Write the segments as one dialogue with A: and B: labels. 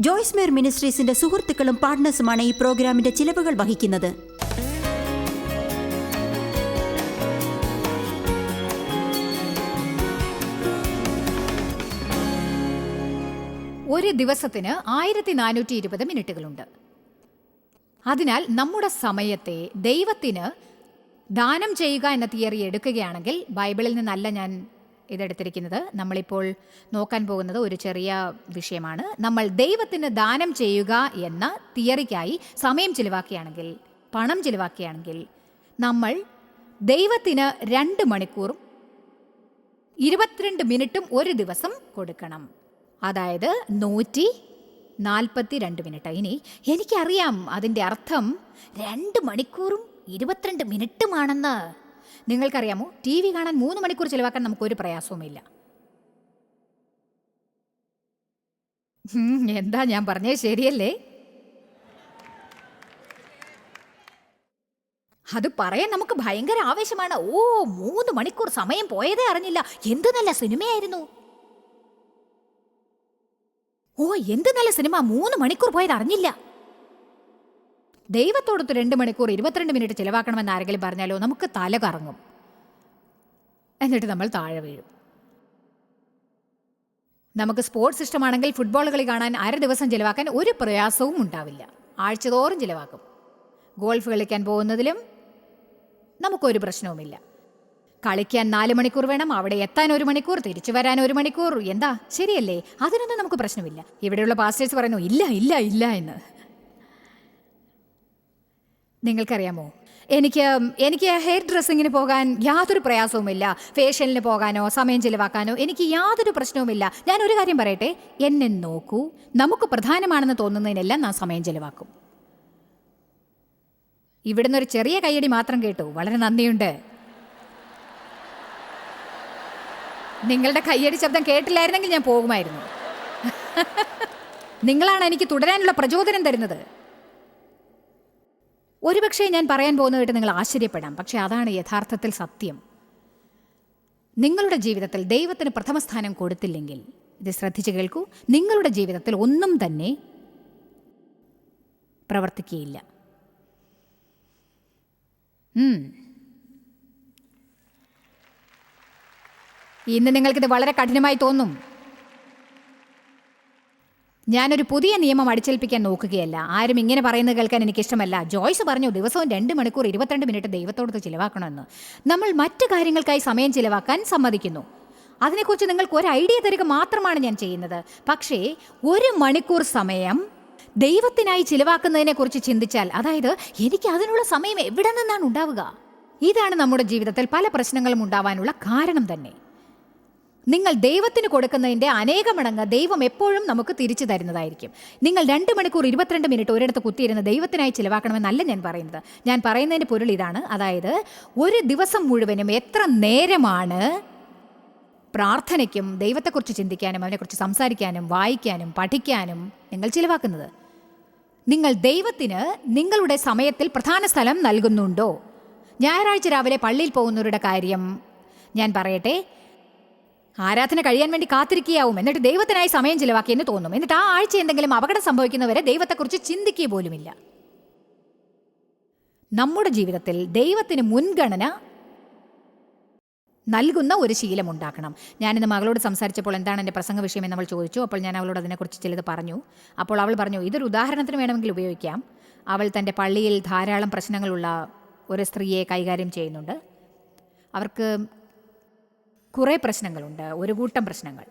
A: ജോയ്സ് മേർ മിനിസ്ട്രീസിന്റെ സുഹൃത്തുക്കളും പാർട്ട്നേഴ്സുമാണ് ഈ പ്രോഗ്രാമിന്റെ ചിലവുകൾ വഹിക്കുന്നത്.
B: ഒരു ദിവസത്തിന് ആയിരത്തി നാനൂറ്റി ഇരുപത് മിനിറ്റുകളുണ്ട്. അതിനാൽ നമ്മുടെ സമയത്തെ ദൈവത്തിന് ദാനം ചെയ്യുക എന്ന തിയറി എടുക്കുകയാണെങ്കിൽ ബൈബിളിൽ നിന്നല്ല ഞാൻ ഇതെടുത്തിരിക്കുന്നത്. നമ്മളിപ്പോൾ നോക്കാൻ പോകുന്നത് ഒരു ചെറിയ വിഷയമാണ്. നമ്മൾ ദൈവത്തിന് ദാനം ചെയ്യുക എന്ന തിയറിക്കായി സമയം ചിലവാക്കുകയാണെങ്കിൽ പണം ചിലവാക്കുകയാണെങ്കിൽ നമ്മൾ ദൈവത്തിന് രണ്ട് മണിക്കൂറും ഇരുപത്തിരണ്ട് മിനിറ്റും ഒരു ദിവസം കൊടുക്കണം. അതായത് നൂറ്റി നാൽപ്പത്തി രണ്ട് മിനിറ്റ്. ഇനി എനിക്കറിയാം അതിന്റെ അർത്ഥം രണ്ട് മണിക്കൂറും ഇരുപത്തിരണ്ട് മിനിറ്റുമാണെന്ന്. നിങ്ങൾക്കറിയാമോ? ടി വി കാണാൻ മൂന്ന് മണിക്കൂർ ചിലവാക്കാൻ നമുക്കൊരു പ്രയാസവുമില്ല. എന്താ ഞാൻ പറഞ്ഞേ ശരിയല്ലേ? അത് പറയാൻ നമുക്ക് ഭയങ്കര ആവേശമാണ്. ഓ മൂന്ന് മണിക്കൂർ സമയം പോയതേ അറിഞ്ഞില്ല. എന്ത് നല്ല സിനിമയായിരുന്നു. ഓ എന്ത് നല്ല സിനിമ. മൂന്ന് മണിക്കൂർ പോയത് അറിഞ്ഞില്ല. ദൈവത്തോടൊത്ത് രണ്ട് മണിക്കൂർ ഇരുപത്തിരണ്ട് മിനിറ്റ് ചിലവാക്കണമെന്ന് ആരെങ്കിലും പറഞ്ഞാലോ? നമുക്ക് തല കറങ്ങും. എന്നിട്ട് നമ്മൾ താഴെ വീഴും. നമുക്ക് സ്പോർട്സ് ഇഷ്ടമാണെങ്കിൽ ഫുട്ബോൾ കളി കാണാൻ അര ദിവസം ചിലവാക്കാൻ ഒരു പ്രയാസവും ഉണ്ടാവില്ല. ആഴ്ചതോറും ചിലവാക്കും. ഗോൾഫ് കളിക്കാൻ പോകുന്നതിലും നമുക്കൊരു പ്രശ്നവുമില്ല. കളിക്കാൻ നാല് മണിക്കൂർ വേണം അവിടെ എത്താൻ ഒരു മണിക്കൂർ തിരിച്ചു വരാൻ ഒരു മണിക്കൂർ. എന്താ? ശരിയല്ലേ? അതിനൊന്നും നമുക്ക് പ്രശ്നമില്ല. ഇവിടെയുള്ള പാസ്റ്റേഴ്സ് പറയുന്നു ഇല്ല ഇല്ല ഇല്ല എന്ന്. നിങ്ങൾക്കറിയാമോ? എനിക്ക് എനിക്ക് ഹെയർ ഡ്രസ്സിങ്ങിന് പോകാൻ യാതൊരു പ്രയാസവുമില്ല. ഫേഷ്യലിന് പോകാനോ സമയം ചിലവാക്കാനോ എനിക്ക് യാതൊരു പ്രശ്നവുമില്ല. ഞാൻ ഒരു കാര്യം പറയട്ടെ? എന്നെ നോക്കൂ. നമുക്ക് പ്രധാനമാണെന്ന് തോന്നുന്നതിനെല്ലാം ഞാൻ സമയം ചിലവാക്കും. ഇവിടുന്ന് ഒരു ചെറിയ കയ്യടി മാത്രം കേട്ടു. വളരെ നന്ദിയുണ്ട്. നിങ്ങളുടെ കയ്യടി ശബ്ദം കേട്ടില്ലായിരുന്നെങ്കിൽ ഞാൻ പോകുമായിരുന്നു. നിങ്ങളാണ് എനിക്ക് തുടരാനുള്ള പ്രചോദനം തരുന്നത്. ഒരുപക്ഷെ ഞാൻ പറയാൻ പോകുന്നതായിട്ട് നിങ്ങൾ ആശ്ചര്യപ്പെടാം. പക്ഷേ അതാണ് യഥാർത്ഥത്തിൽ സത്യം. നിങ്ങളുടെ ജീവിതത്തിൽ ദൈവത്തിന് പ്രഥമ സ്ഥാനം കൊടുത്തില്ലെങ്കിൽ ഇത് ശ്രദ്ധിച്ചു കേൾക്കൂ നിങ്ങളുടെ ജീവിതത്തിൽ ഒന്നും തന്നെ പ്രവർത്തിക്കുകയില്ല. ഇന്ന് നിങ്ങൾക്കിത് വളരെ കഠിനമായി തോന്നും. ഞാനൊരു പുതിയ നിയമം അടിച്ചേൽപ്പിക്കാൻ നോക്കുകയല്ല. ആരും ഇങ്ങനെ പറയുന്നത് കേൾക്കാൻ എനിക്ക് ഇഷ്ടമല്ല ജോയ്സ് പറഞ്ഞു ദിവസവും രണ്ട് മണിക്കൂർ ഇരുപത്തിരണ്ട് മിനിറ്റ് ദൈവത്തോടത്ത് ചിലവാക്കണമെന്ന്. നമ്മൾ മറ്റു കാര്യങ്ങൾക്കായി സമയം ചിലവാക്കാൻ സമ്മതിക്കുന്നു. അതിനെക്കുറിച്ച് നിങ്ങൾക്ക് ഒരു ഐഡിയ തരിക മാത്രമാണ് ഞാൻ ചെയ്യുന്നത്. പക്ഷേ ഒരു മണിക്കൂർ സമയം ദൈവത്തിനായി ചിലവാക്കുന്നതിനെക്കുറിച്ച് ചിന്തിച്ചാൽ അതായത് എനിക്ക് അതിനുള്ള സമയം എവിടെ നിന്നാണ് ഉണ്ടാവുക? ഇതാണ് നമ്മുടെ ജീവിതത്തിൽ പല പ്രശ്നങ്ങളും ഉണ്ടാവാനുള്ള കാരണം തന്നെ. നിങ്ങൾ ദൈവത്തിന് കൊടുക്കുന്നതിന്റെ അനേക മടങ്ങ് ദൈവം എപ്പോഴും നമുക്ക് തിരിച്ചു തരുന്നതായിരിക്കും. നിങ്ങൾ രണ്ട് മണിക്കൂർ ഇരുപത്തിരണ്ട് മിനിറ്റ് ഒരിടത്ത് കുത്തിയിരുന്ന് ദൈവത്തിനായി ചിലവാക്കണമെന്നല്ല ഞാൻ പറയുന്നത്. ഞാൻ പറയുന്നതിന്റെ പൊരുൾ ഇതാണ്. അതായത് ഒരു ദിവസം മുഴുവനും എത്ര നേരമാണ് പ്രാർത്ഥനയ്ക്കും ദൈവത്തെക്കുറിച്ച് ചിന്തിക്കാനും അവനെക്കുറിച്ച് സംസാരിക്കാനും വായിക്കാനും പഠിക്കാനും നിങ്ങൾ ചിലവാക്കുന്നത്? നിങ്ങൾ ദൈവത്തിന് നിങ്ങളുടെ സമയത്തിൽ പ്രധാന സ്ഥലം നൽകുന്നുണ്ടോ? ഞായറാഴ്ച രാവിലെ പള്ളിയിൽ പോകുന്നവരുടെ കാര്യം ഞാൻ പറയട്ടെ. ആരാധന കഴിയാൻ വേണ്ടി കാത്തിരിക്കുകയാവും. എന്നിട്ട് ദൈവത്തിനായി സമയം ചിലവാക്കിയെന്ന് തോന്നും. എന്നിട്ട് ആ ആഴ്ച എന്തെങ്കിലും അപകടം സംഭവിക്കുന്നവരെ ദൈവത്തെക്കുറിച്ച് ചിന്തിക്കുക പോലുമില്ല. നമ്മുടെ ജീവിതത്തിൽ ദൈവത്തിന് മുൻഗണന നൽകുന്ന ഒരു ശീലം ഉണ്ടാക്കണം. ഞാനിന്ന് മകളോട് സംസാരിച്ചപ്പോൾ എന്താണ് എന്റെ പ്രസംഗ വിഷയം എന്ന് അവൾ ചോദിച്ചു. അപ്പോൾ ഞാൻ അവളോട് അതിനെക്കുറിച്ച് ചിലത് പറഞ്ഞു. അപ്പോൾ അവൾ പറഞ്ഞു ഇതൊരു ഉദാഹരണത്തിന് വേണമെങ്കിൽ ഉപയോഗിക്കാം. അവൾ തന്റെ പള്ളിയിൽ ധാരാളം പ്രശ്നങ്ങളുള്ള ഒരു സ്ത്രീയെ കൈകാര്യം ചെയ്യുന്നുണ്ട്. അവർക്ക് കുറേ പ്രശ്നങ്ങളുണ്ട് ഒരു കൂട്ടം പ്രശ്നങ്ങൾ.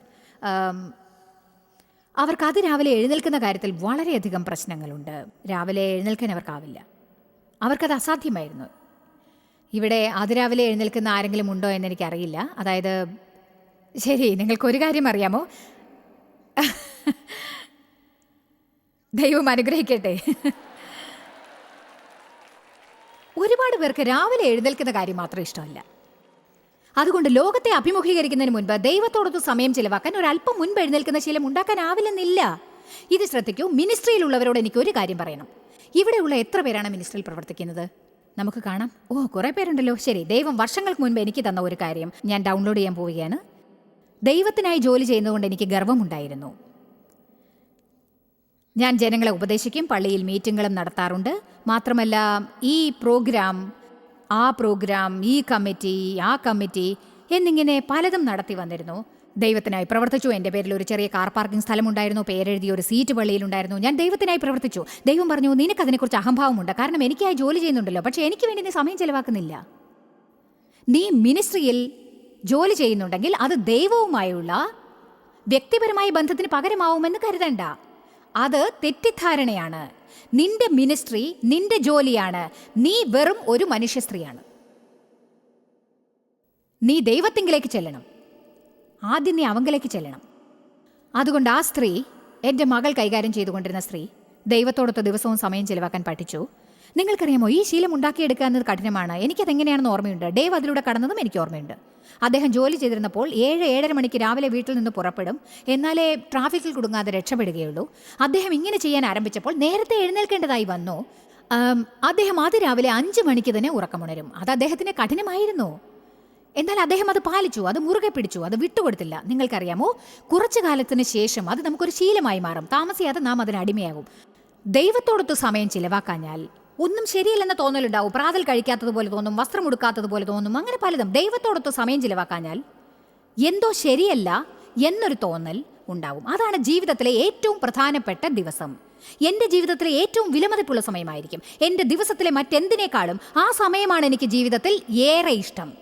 B: അവർക്ക് അത് രാവിലെ എഴുന്നേൽക്കുന്ന കാര്യത്തിൽ വളരെയധികം പ്രശ്നങ്ങളുണ്ട്. രാവിലെ എഴുന്നേൽക്കാൻ അവർക്കാവില്ല. അവർക്കത് അസാധ്യമായിരുന്നു. ഇവിടെ അതിരാവിലെ എഴുന്നേൽക്കുന്ന ആരെങ്കിലും ഉണ്ടോ എന്ന് എനിക്കറിയില്ല അതായത് ശരി നിങ്ങൾക്കൊരു കാര്യം അറിയാമോ? ദൈവം അനുഗ്രഹിക്കട്ടെ. ഒരുപാട് പേർക്ക് രാവിലെ എഴുന്നേൽക്കുന്ന കാര്യം മാത്രം ഇഷ്ടമല്ല. അതുകൊണ്ട് ലോകത്തെ അഭിമുഖീകരിക്കുന്നതിന് മുൻപ് ദൈവത്തോടൊത്ത് സമയം ചിലവാക്കാൻ ഒരല്പം മുൻപ് എഴുന്നേൽക്കുന്ന ശീലം ഉണ്ടാക്കാനാവില്ലെന്നില്ല. ഇത് ശ്രദ്ധിക്കൂ മിനിസ്ട്രിയിലുള്ളവരോട് എനിക്ക് ഒരു കാര്യം പറയണം. ഇവിടെയുള്ള എത്ര പേരാണ് മിനിസ്ട്രിയിൽ പ്രവർത്തിക്കുന്നത്? നമുക്ക് കാണാം. ഓ കുറേ പേരുണ്ടല്ലോ. ശരി ദൈവം വർഷങ്ങൾക്ക് മുൻപ് എനിക്ക് തന്ന ഒരു കാര്യം ഞാൻ ഡൗൺലോഡ് ചെയ്യാൻ പോവുകയാണ്. ദൈവത്തിനായി ജോലി ചെയ്യുന്നതുകൊണ്ട് എനിക്ക് ഗർവമുണ്ടായിരുന്നു. ഞാൻ ജനങ്ങളെ ഉപദേശിക്കും പള്ളിയിൽ മീറ്റിങ്ങുകളും നടത്താറുണ്ട്. മാത്രമല്ല ഈ പ്രോഗ്രാം ആ പ്രോഗ്രാം ഈ കമ്മിറ്റി ആ കമ്മിറ്റി എന്നിങ്ങനെ പലതും നടത്തി വന്നിരുന്നു. ദൈവത്തിനായി പ്രവർത്തിച്ചു. എന്റെ പേരിൽ ഒരു ചെറിയ കാർ പാർക്കിംഗ് സ്ഥലമുണ്ടായിരുന്നു. പേരെഴുതിയ ഒരു സീറ്റ് പള്ളിയിലുണ്ടായിരുന്നു. ഞാൻ ദൈവത്തിനായി പ്രവർത്തിച്ചു. ദൈവം പറഞ്ഞു നിനക്ക് അതിനെക്കുറിച്ച് അഹംഭാവമുണ്ട്. കാരണം എനിക്കായി ജോലി ചെയ്യുന്നുണ്ടല്ലോ. പക്ഷേ എനിക്ക് വേണ്ടി നീ സമയം ചെലവാക്കുന്നില്ല. നീ മിനിസ്ട്രിയിൽ ജോലി ചെയ്യുന്നുണ്ടെങ്കിൽ അത് ദൈവവുമായുള്ള വ്യക്തിപരമായ ബന്ധത്തിന് പകരമാവുമെന്ന് കരുതണ്ട. അത് തെറ്റിദ്ധാരണയാണ്. നിന്റെ മിനിസ്ട്രി നിന്റെ ജോലിയാണ്. നീ വെറും ഒരു മനുഷ്യ സ്ത്രീയാണ്. നീ ദൈവത്തിങ്കിലേക്ക് ചെല്ലണം. ആദ്യം നീ അവങ്കിലേക്ക് ചെല്ലണം. അതുകൊണ്ട് ആ സ്ത്രീ എന്റെ മകൾ കൈകാര്യം ചെയ്തുകൊണ്ടിരുന്ന സ്ത്രീ ദൈവത്തോടൊത്ത് ദിവസവും സമയം ചെലവാക്കാൻ പഠിച്ചു. നിങ്ങൾക്കറിയാമോ ഈ ശീലം ഉണ്ടാക്കിയെടുക്കുക എന്നത് കഠിനമാണ്. എനിക്കതെങ്ങനെയാണെന്ന് ഓർമ്മയുണ്ട്. ഡേവ് അതിലൂടെ കടന്നതും എനിക്ക് ഓർമ്മയുണ്ട്. അദ്ദേഹം ജോലി ചെയ്തിരുന്നപ്പോൾ ഏഴ് ഏഴര മണിക്ക് രാവിലെ വീട്ടിൽ നിന്ന് പുറപ്പെടും. എന്നാലേ ട്രാഫിക്കിൽ കുടുങ്ങാതെ രക്ഷപ്പെടുകയുള്ളൂ. അദ്ദേഹം ഇങ്ങനെ ചെയ്യാൻ ആരംഭിച്ചപ്പോൾ നേരത്തെ എഴുന്നേൽക്കേണ്ടതായി വന്നു. അദ്ദേഹം അതിരാവിലെ അഞ്ച് മണിക്ക് തന്നെ ഉറക്കമുണരും. അത് അദ്ദേഹത്തിന് കഠിനമായിരുന്നു. എന്നാൽ അദ്ദേഹം അത് പാലിച്ചു അത് മുറുകെ പിടിച്ചു അത് വിട്ടുകൊടുത്തില്ല. നിങ്ങൾക്കറിയാമോ കുറച്ചു കാലത്തിന് ശേഷം അത് നമുക്കൊരു ശീലമായി മാറും. താമസിയാതെ നാം അതിന് അടിമയാകും. ദൈവത്തോടൊത്ത് സമയം ചിലവാക്കാഞ്ഞാൽ ഒന്നും ശരിയല്ലെന്ന തോന്നലുണ്ടാവും. പ്രാതൽ കഴിക്കാത്തതുപോലെ തോന്നും വസ്ത്രം ഉടുക്കാത്തതുപോലെ തോന്നും അങ്ങനെ പലതും. ദൈവത്തോടൊത്ത് സമയം ചിലവാക്കാഞ്ഞാൽ എന്തോ ശരിയല്ല എന്നൊരു തോന്നൽ ഉണ്ടാവും. അതാണ് ജീവിതത്തിലെ ഏറ്റവും പ്രധാനപ്പെട്ട ദിവസം. എന്റെ ജീവിതത്തിലെ ഏറ്റവും വിലമതിപ്പുള്ള സമയമായിരിക്കും. എന്റെ ദിവസത്തിലെ മറ്റെന്തിനേക്കാളും ആ സമയമാണ് എനിക്ക് ജീവിതത്തിൽ ഏറെ ഇഷ്ടം.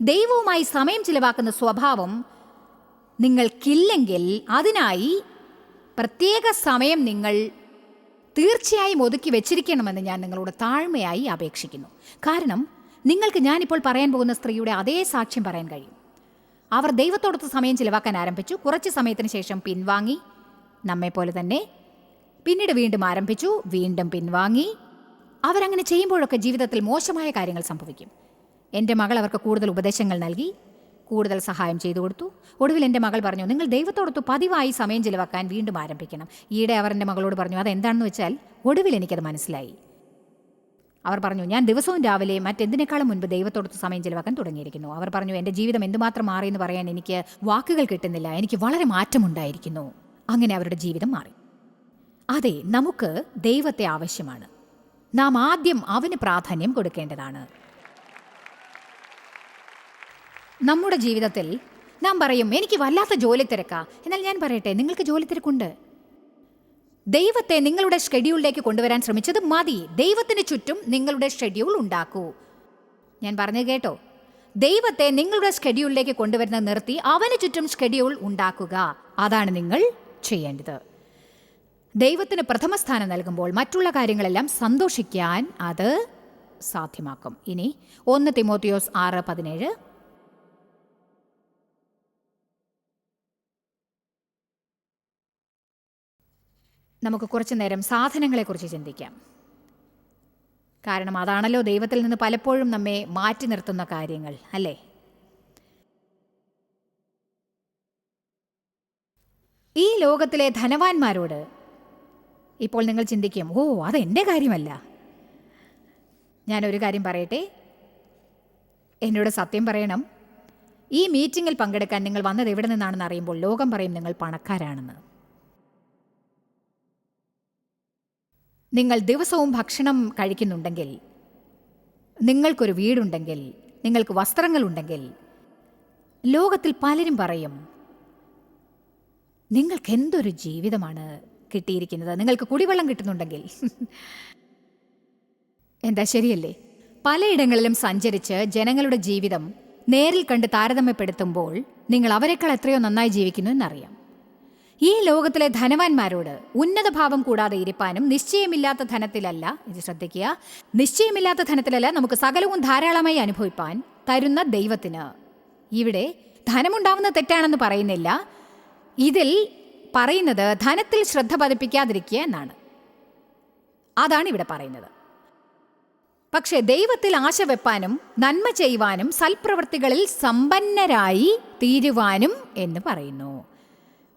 B: ദൈവവുമായി സമയം ചിലവാക്കുന്ന സ്വഭാവം നിങ്ങൾക്കില്ലെങ്കിൽ അതിനായി പ്രത്യേക സമയം നിങ്ങൾ തീർച്ചയായും ഒതുക്കി വെച്ചിരിക്കണമെന്ന് ഞാൻ നിങ്ങളോട് താഴ്മയായി അപേക്ഷിക്കുന്നു. കാരണം നിങ്ങൾക്ക് ഞാനിപ്പോൾ പറയാൻ പോകുന്ന സ്ത്രീയുടെ അതേ സാക്ഷ്യം പറയാൻ കഴിയും. അവർ ദൈവത്തോടൊത്ത് സമയം ചിലവാക്കാൻ ആരംഭിച്ചു. കുറച്ച് സമയത്തിന് ശേഷം പിൻവാങ്ങി നമ്മെപ്പോലെ തന്നെ പിന്നീട് വീണ്ടും ആരംഭിച്ചു. വീണ്ടും പിൻവാങ്ങി. അവരങ്ങനെ ചെയ്യുമ്പോഴൊക്കെ ജീവിതത്തിൽ മോശമായ കാര്യങ്ങൾ സംഭവിക്കും. എന്റെ മകൾ അവർക്ക് കൂടുതൽ ഉപദേശങ്ങൾ നൽകി. കൂടുതൽ സഹായം ചെയ്തു കൊടുത്തു. ഒടുവിൽ എന്റെ മകൾ പറഞ്ഞു നിങ്ങൾ ദൈവത്തോടൊത്ത് പതിവായി സമയം ചിലവാക്കാൻ വീണ്ടും ആരംഭിക്കണം. ഈയിടെ അവർ എന്റെ മകളോട് പറഞ്ഞു അതെന്താണെന്ന് വെച്ചാൽ ഒടുവിൽ എനിക്കത് മനസ്സിലായി. അവർ പറഞ്ഞു ഞാൻ ദിവസവും രാവിലെ മറ്റെന്തിനേക്കാളും മുൻപ് ദൈവത്തോടൊത്ത് സമയം ചിലവാക്കാൻ തുടങ്ങിയിരിക്കുന്നു. അവർ പറഞ്ഞു എന്റെ ജീവിതം എന്തുമാത്രം മാറി എന്ന് പറയാൻ എനിക്ക് വാക്കുകൾ കിട്ടുന്നില്ല. എനിക്ക് വളരെ മാറ്റമുണ്ടായിരിക്കുന്നു. അങ്ങനെ അവരുടെ ജീവിതം മാറി. അതെ നമുക്ക് ദൈവത്തെ ആവശ്യമാണ്. നാം ആദ്യം അവന് പ്രാധാന്യം കൊടുക്കേണ്ടതാണ്. നമ്മുടെ ജീവിതത്തിൽ നാം പറയും എനിക്ക് വല്ലാത്ത ജോലി തിരക്കാ എന്നാൽ ഞാൻ പറയട്ടെ നിങ്ങൾക്ക് ജോലി തിരക്കുണ്ട് ദൈവത്തെ നിങ്ങളുടെ ഷെഡ്യൂളിലേക്ക് കൊണ്ടുവരാൻ ശ്രമിച്ചത് മതി. ദൈവത്തിന് ചുറ്റും നിങ്ങളുടെ ഷെഡ്യൂൾ ഉണ്ടാക്കൂ. ഞാൻ പറഞ്ഞു കേട്ടോ. ദൈവത്തെ നിങ്ങളുടെ ഷെഡ്യൂളിലേക്ക് കൊണ്ടുവരുന്നത് നിർത്തി അവന് ചുറ്റും ഷെഡ്യൂൾ ഉണ്ടാക്കുക. അതാണ് നിങ്ങൾ ചെയ്യേണ്ടത്. ദൈവത്തിന് പ്രഥമ സ്ഥാനം നൽകുമ്പോൾ മറ്റുള്ള കാര്യങ്ങളെല്ലാം സന്തോഷിക്കാൻ അത് സാധ്യമാക്കും. ഇനി ഒന്ന് തിമോത്തിയോസ് ആറ് പതിനേഴ്. നമുക്ക് കുറച്ചു നേരം സാധനങ്ങളെക്കുറിച്ച് ചിന്തിക്കാം. കാരണം അതാണല്ലോ ദൈവത്തിൽ നിന്ന് പലപ്പോഴും നമ്മെ മാറ്റി നിർത്തുന്ന കാര്യങ്ങൾ അല്ലേ? ഈ ലോകത്തിലെ ധനവാന്മാരോട് ഇപ്പോൾ നിങ്ങൾ ചിന്തിക്കും ഓ അതെന്റെ കാര്യമല്ല. ഞാനൊരു കാര്യം പറയട്ടെ? എന്നോട് സത്യം പറയണം. ഈ മീറ്റിങ്ങിൽ പങ്കെടുക്കാൻ നിങ്ങൾ വന്നത് എവിടെ നിന്നാണെന്ന് അറിയുമ്പോൾ ലോകം പറയും നിങ്ങൾ പണക്കാരാണെന്ന്. നിങ്ങൾ ദിവസവും ഭക്ഷണം കഴിക്കുന്നുണ്ടെങ്കിൽ നിങ്ങൾക്കൊരു വീടുണ്ടെങ്കിൽ നിങ്ങൾക്ക് വസ്ത്രങ്ങളുണ്ടെങ്കിൽ ലോകത്തിൽ പലരും പറയും നിങ്ങൾക്ക് എന്തൊരു ജീവിതമാണ് കിട്ടിയിരിക്കുന്നത്? നിങ്ങൾക്ക് കുടിവെള്ളം കിട്ടുന്നുണ്ടെങ്കിൽ. എന്താ ശരിയല്ലേ? പലയിടങ്ങളിലും സഞ്ചരിച്ച് ജനങ്ങളുടെ ജീവിതം നേരിൽ കണ്ട് താരതമ്യപ്പെടുത്തുമ്പോൾ നിങ്ങൾ അവരെക്കാൾ എത്രയോ നന്നായി ജീവിക്കുന്നു എന്നറിയാം. ഈ ലോകത്തിലെ ധനവാന്മാരോട് ഉന്നത ഭാവം കൂടാതെ ഇരിപ്പാനും നിശ്ചയമില്ലാത്ത ധനത്തിലല്ല ഇത് ശ്രദ്ധിക്കുക നിശ്ചയമില്ലാത്ത ധനത്തിലല്ല നമുക്ക് സകലവും ധാരാളമായി അനുഭവിപ്പാൻ തരുന്ന ദൈവത്തിന്. ഇവിടെ ധനമുണ്ടാവുന്ന തെറ്റാണെന്ന് പറയുന്നില്ല. ഇതിൽ പറയുന്നത് ധനത്തിൽ ശ്രദ്ധ പതിപ്പിക്കാതിരിക്കുക എന്നാണ്. അതാണ് ഇവിടെ പറയുന്നത്. പക്ഷേ ദൈവത്തിൽ ആശ വെപ്പാനും നന്മ ചെയ്യുവാനും സൽപ്രവൃത്തികളിൽ സമ്പന്നരായി തീരുവാനും എന്ന് പറയുന്നു.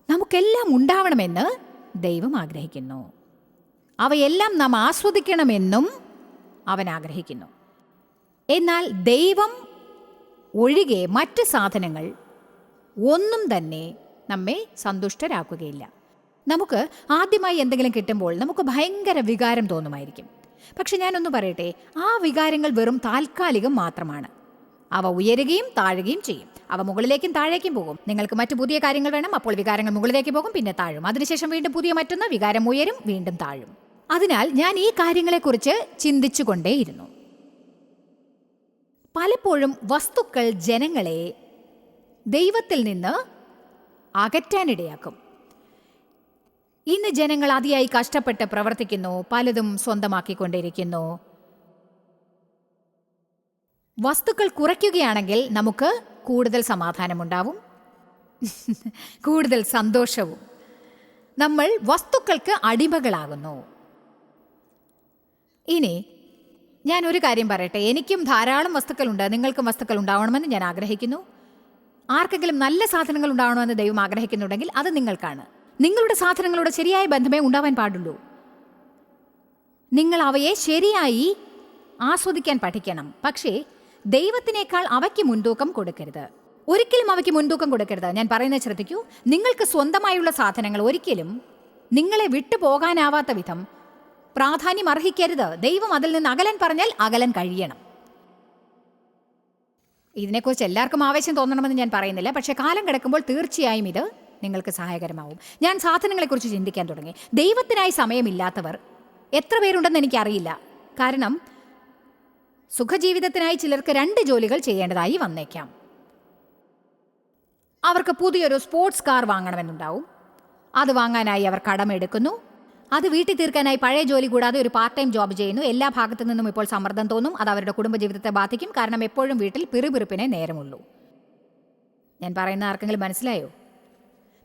B: നമുക്കെല്ലാം ഉണ്ടാവണമെന്ന് ദൈവം ആഗ്രഹിക്കുന്നു. അവയെല്ലാം നാം ആസ്വദിക്കണമെന്നും അവൻ ആഗ്രഹിക്കുന്നു. എന്നാൽ ദൈവം ഒഴികെ മറ്റ് സാധനങ്ങൾ ഒന്നും തന്നെ നമ്മെ സന്തുഷ്ടരാക്കുകയില്ല. നമുക്ക് ആദ്യമായി എന്തെങ്കിലും കിട്ടുമ്പോൾ നമുക്ക് ഭയങ്കര വികാരം തോന്നുമായിരിക്കും. പക്ഷെ ഞാനൊന്ന് പറയട്ടെ ആ വികാരങ്ങൾ വെറും താൽക്കാലികം മാത്രമാണ്. അവ ഉയരുകയും താഴുകയും ചെയ്യും. അവ മുകളിലേക്കും താഴേക്കും പോകും. നിങ്ങൾക്ക് മറ്റു പുതിയ കാര്യങ്ങൾ വേണം അപ്പോൾ വികാരങ്ങൾ മുകളിലേക്ക് പോകും പിന്നെ താഴും. അതിനുശേഷം വീണ്ടും പുതിയ മറ്റൊന്ന് വികാരം ഉയരും വീണ്ടും താഴും. അതിനാൽ ഞാൻ ഈ കാര്യങ്ങളെക്കുറിച്ച് ചിന്തിച്ചുകൊണ്ടേയിരുന്നു. പലപ്പോഴും വസ്തുക്കൾ ജനങ്ങളെ ദൈവത്തിൽ നിന്ന് അകറ്റാനിടയാക്കും ഇന്ന് ജനങ്ങൾ അതിയായി കഷ്ടപ്പെട്ട് പ്രവർത്തിക്കുന്നു പലതും സ്വന്തമാക്കിക്കൊണ്ടിരിക്കുന്നു. വസ്തുക്കൾ കുറയ്ക്കുകയാണെങ്കിൽ നമുക്ക് കൂടുതൽ സമാധാനമുണ്ടാവും. കൂടുതൽ സന്തോഷവും. നമ്മൾ വസ്തുക്കൾക്ക് അടിമകളാകുന്നു. ഇനി ഞാൻ ഒരു കാര്യം പറയട്ടെ. എനിക്കും ധാരാളം വസ്തുക്കളുണ്ട്. നിങ്ങൾക്കും വസ്തുക്കൾ ഉണ്ടാവണമെന്ന് ഞാൻ ആഗ്രഹിക്കുന്നു. ആർക്കെങ്കിലും നല്ല സാധനങ്ങൾ ഉണ്ടാവണമെന്ന് ദൈവം ആഗ്രഹിക്കുന്നുണ്ടെങ്കിൽ അത് നിങ്ങൾക്കാണ്. നിങ്ങളുടെ സാധനങ്ങളുടെ ശരിയായ ബന്ധമേ ഉണ്ടാവാൻ പാടുള്ളൂ. നിങ്ങൾ അവയെ ശരിയായി ആസ്വദിക്കാൻ പഠിക്കണം. പക്ഷേ ദൈവത്തിനേക്കാൾ അവയ്ക്ക് മുൻതൂക്കം കൊടുക്കരുത്. ഒരിക്കലും അവയ്ക്ക് മുൻതൂക്കം കൊടുക്കരുത്. ഞാൻ പറയുന്നത് ശ്രദ്ധിക്കൂ. നിങ്ങൾക്ക് സ്വന്തമായുള്ള സാധനങ്ങൾ ഒരിക്കലും നിങ്ങളെ വിട്ടുപോകാനാവാത്ത വിധം പ്രാധാന്യം അർഹിക്കരുത്. ദൈവം അതിൽ നിന്ന് അകലൻ പറഞ്ഞാൽ അകലൻ കഴിയണം. ഇതിനെക്കുറിച്ച് എല്ലാവർക്കും ആവേശം തോന്നണമെന്ന് ഞാൻ പറയുന്നില്ല. പക്ഷേ കാലം കിടക്കുമ്പോൾ തീർച്ചയായും ഇത് നിങ്ങൾക്ക് സഹായകരമാവും. ഞാൻ സാധനങ്ങളെക്കുറിച്ച് ചിന്തിക്കാൻ തുടങ്ങി. ദൈവത്തിനായി സമയമില്ലാത്തവർ എത്ര പേരുണ്ടെന്ന് എനിക്കറിയില്ല. കാരണം സുഖജീവിതത്തിനായി ചിലർക്ക് രണ്ട് ജോലികൾ ചെയ്യേണ്ടതായി വന്നേക്കാം. അവർക്ക് പുതിയൊരു സ്പോർട്സ് കാർ വാങ്ങണമെന്നുണ്ടാവും. അത് വാങ്ങാനായി അവർ കടമെടുക്കുന്നു. അത് വീട്ടിൽ തീർക്കാനായി പഴയ ജോലി കൂടാതെ ഒരു പാർട്ട് ടൈം ജോബ് ചെയ്യുന്നു. എല്ലാ ഭാഗത്തു നിന്നും ഇപ്പോൾ സമ്മർദ്ദം തോന്നും. അത് അവരുടെ കുടുംബജീവിതത്തെ ബാധിക്കും. കാരണം എപ്പോഴും വീട്ടിൽ പിറുപിറുപ്പിനെ നേരമുള്ളൂ. ഞാൻ പറയുന്ന ആർക്കെങ്കിലും മനസ്സിലായോ?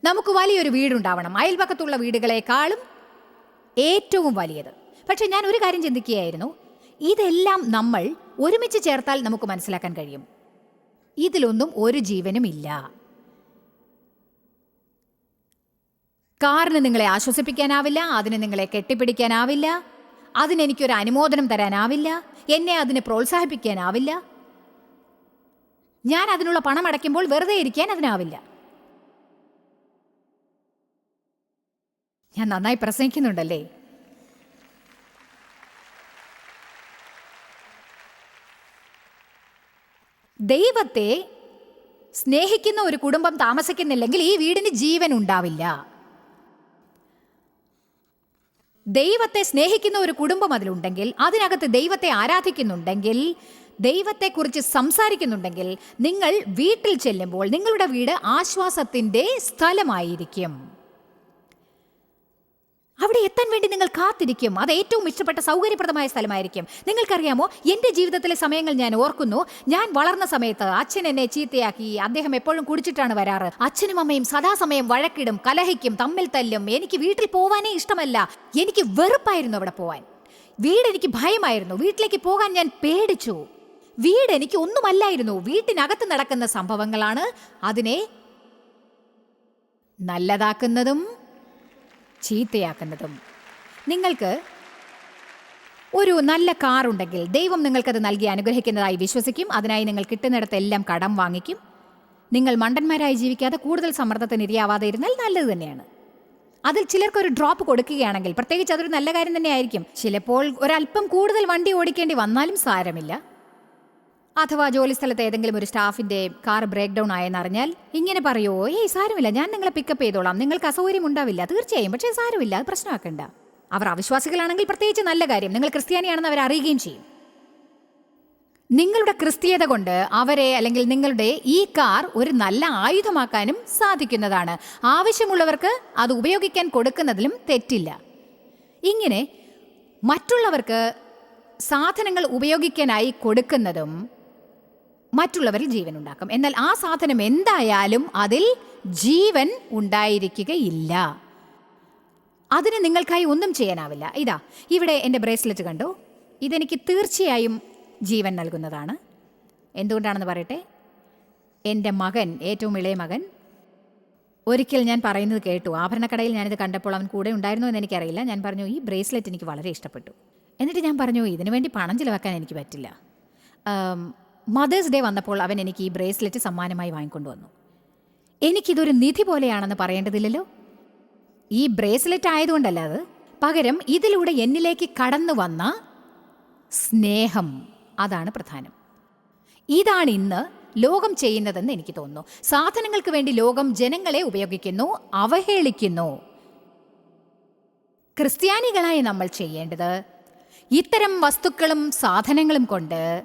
B: നമുക്ക് വലിയൊരു വീടുണ്ടാവണം. അയൽപക്കത്തുള്ള വീടുകളെക്കാളും ഏറ്റവും വലിയത്. പക്ഷേ ഞാൻ ഒരു കാര്യം ചിന്തിക്കുകയായിരുന്നു. ഇതെല്ലാം നമ്മൾ ഒരുമിച്ച് ചേർത്താൽ നമുക്ക് മനസ്സിലാക്കാൻ കഴിയും. ഇതിലൊന്നും ഒരു ജീവനും ഇല്ല. കാറിന് നിങ്ങളെ ആശ്വസിപ്പിക്കാനാവില്ല അതിന് നിങ്ങളെ കെട്ടിപ്പിടിക്കാനാവില്ല അതിനെനിക്കൊരു അനുമോദനം തരാനാവില്ല എന്നെ അതിനെ പ്രോത്സാഹിപ്പിക്കാനാവില്ല. ഞാൻ അതിനുള്ള പണം അടയ്ക്കുമ്പോൾ വെറുതെ ഇരിക്കാൻ അതിനാവില്ല. ഞാൻ നന്നായി പ്രസംഗിക്കുന്നുണ്ടല്ലേ? ദൈവത്തെ സ്നേഹിക്കുന്ന ഒരു കുടുംബം താമസിക്കുന്നില്ലെങ്കിൽ ഈ വീടിന് ജീവൻ ഉണ്ടാവില്ല. ദൈവത്തെ സ്നേഹിക്കുന്ന ഒരു കുടുംബം അതിലുണ്ടെങ്കിൽ അതിനകത്ത് ദൈവത്തെ ആരാധിക്കുന്നുണ്ടെങ്കിൽ ദൈവത്തെക്കുറിച്ച് സംസാരിക്കുന്നുണ്ടെങ്കിൽ നിങ്ങൾ വീട്ടിൽ ചെല്ലുമ്പോൾ നിങ്ങളുടെ വീട് ആശ്വാസത്തിന്റെ സ്ഥലമായിരിക്കും. അവിടെ എത്താൻ വേണ്ടി നിങ്ങൾ കാത്തിരിക്കും. അത് ഏറ്റവും ഇഷ്ടപ്പെട്ട സൗകര്യപ്രദമായ സ്ഥലമായിരിക്കും. നിങ്ങൾക്കറിയാമോ? എന്റെ ജീവിതത്തിലെ സമയങ്ങൾ ഞാൻ ഓർക്കുന്നു. ഞാൻ വളർന്ന സമയത്ത് അച്ഛൻ എന്നെ ചീത്തയാക്കി. അദ്ദേഹം എപ്പോഴും കുടിച്ചിട്ടാണ് വരാറ്. അച്ഛനും അമ്മയും സദാസമയം വഴക്കിടും കലഹിക്കും തമ്മിൽ തല്ലും. എനിക്ക് വീട്ടിൽ പോവാനേ ഇഷ്ടമല്ല. എനിക്ക് വെറുപ്പായിരുന്നു അവിടെ പോവാൻ. വീട് എനിക്ക് ഭയമായിരുന്നു. വീട്ടിലേക്ക് പോകാൻ ഞാൻ പേടിച്ചു. വീട് എനിക്ക് ഒന്നുമല്ലായിരുന്നു. വീട്ടിനകത്ത് നടക്കുന്ന സംഭവങ്ങളാണ് അതിനെ നല്ലതാക്കുന്നതും ചീത്തയാക്കുന്നതും. നിങ്ങൾക്ക് ഒരു നല്ല കാർ ഉണ്ടെങ്കിൽ ദൈവം നിങ്ങൾക്കത് നൽകി അനുഗ്രഹിക്കുന്നതായി വിശ്വസിക്കും. അതിനായി നിങ്ങൾ കിട്ടുന്നിടത്തെല്ലാം കടം വാങ്ങിക്കും. നിങ്ങൾ മണ്ടന്മാരായി ജീവിക്കാതെ കൂടുതൽ സമ്മർദ്ദത്തിന് ഇരയാവാതെ ഇരുന്നാൽ നല്ലത് തന്നെയാണ്. അതിൽ ചിലർക്ക് ഒരു ഡ്രോപ്പ് കൊടുക്കുകയാണെങ്കിൽ പ്രത്യേകിച്ച് അതൊരു നല്ല കാര്യം തന്നെയായിരിക്കും. ചിലപ്പോൾ ഒരല്പം കൂടുതൽ വണ്ടി ഓടിക്കേണ്ടി വന്നാലും സാരമില്ല. അഥവാ ജോലിസ്ഥലത്തെ ഏതെങ്കിലും ഒരു സ്റ്റാഫിന്റെ കാർ ബ്രേക്ക് ഡൗൺ ആയെന്ന് അറിഞ്ഞാൽ ഇങ്ങനെ പറയോ ഏയ് സാരമില്ല ഞാൻ നിങ്ങളെ പിക്കപ്പ് ചെയ്തോളാം. നിങ്ങൾക്ക് അസൗകര്യം ഉണ്ടാവില്ല തീർച്ചയായും പക്ഷേ സാരമില്ല അത് പ്രശ്നമാക്കണ്ട. അവർ അവിശ്വാസികളാണെങ്കിൽ പ്രത്യേകിച്ച് നല്ല കാര്യം നിങ്ങൾ ക്രിസ്ത്യാനിയാണെന്ന് അവർ അറിയുകയും ചെയ്യും. നിങ്ങളുടെ ക്രിസ്തീയത കൊണ്ട് അവരെ അല്ലെങ്കിൽ നിങ്ങളുടെ ഈ കാർ ഒരു നല്ല ആയുധമാക്കാനും സാധിക്കുന്നതാണ്. ആവശ്യമുള്ളവർക്ക് അത് ഉപയോഗിക്കാൻ കൊടുക്കുന്നതിലും തെറ്റില്ല. ഇങ്ങനെ മറ്റുള്ളവർക്ക് സാധനങ്ങൾ ഉപയോഗിക്കാനായി കൊടുക്കുന്നതും മറ്റുള്ളവരിൽ ജീവൻ ഉണ്ടാക്കും എന്നാൽ ആ സാധനം എന്തായാലും അതിൽ ജീവൻ ഉണ്ടായിരിക്കുകയില്ല. അതിന് നിങ്ങൾക്കായി ഒന്നും ചെയ്യാനാവില്ല. ഇതാ ഇവിടെ എന്റെ ബ്രേസ്ലെറ്റ് കണ്ടോ? ഇതെനിക്ക് തീർച്ചയായും ജീവൻ നൽകുന്നതാണ്. എന്തുകൊണ്ടാണെന്ന് പറയട്ടെ? എന്റെ മകൻ ഏറ്റവും ഇളയ മകൻ ഒരിക്കൽ ഞാൻ പറയുന്നത് കേട്ടു. ആഭരണക്കടയിൽ ഞാനിത് കണ്ടപ്പോൾ അവൻ കൂടെ ഉണ്ടായിരുന്നു എന്ന് എനിക്കറിയില്ല. ഞാൻ പറഞ്ഞു ഈ ബ്രേസ്ലെറ്റ് എനിക്ക് വളരെ ഇഷ്ടപ്പെട്ടു. എന്നിട്ട് ഞാൻ പറഞ്ഞു ഇതിനു വേണ്ടി പണം ചിലവാക്കാൻ എനിക്ക് പറ്റില്ല. മദേഴ്സ് ഡേ വന്നപ്പോൾ അവൻ എനിക്ക് ഈ ബ്രേസ്ലെറ്റ് സമ്മാനമായി വാങ്ങിക്കൊണ്ടു വന്നു എനിക്കിതൊരു നിധി പോലെയാണെന്ന് പറയേണ്ടതില്ലല്ലോ? ഈ ബ്രേസ്ലെറ്റ് ആയതുകൊണ്ടല്ല അത്. പകരം ഇതിലൂടെ എന്നിലേക്ക് കടന്നു വന്ന സ്നേഹം. അതാണ് പ്രധാനം. ഇതാണ് ഇന്ന് ലോകം ചെയ്യുന്നതെന്ന് എനിക്ക് തോന്നുന്നു. സാധനങ്ങൾക്ക് വേണ്ടി ലോകം ജനങ്ങളെ ഉപയോഗിക്കുന്നു അവഹേളിക്കുന്നു. ക്രിസ്ത്യാനികളായി നമ്മൾ ചെയ്യേണ്ടത് ഇത്തരം വസ്തുക്കളും സാധനങ്ങളും കൊണ്ട്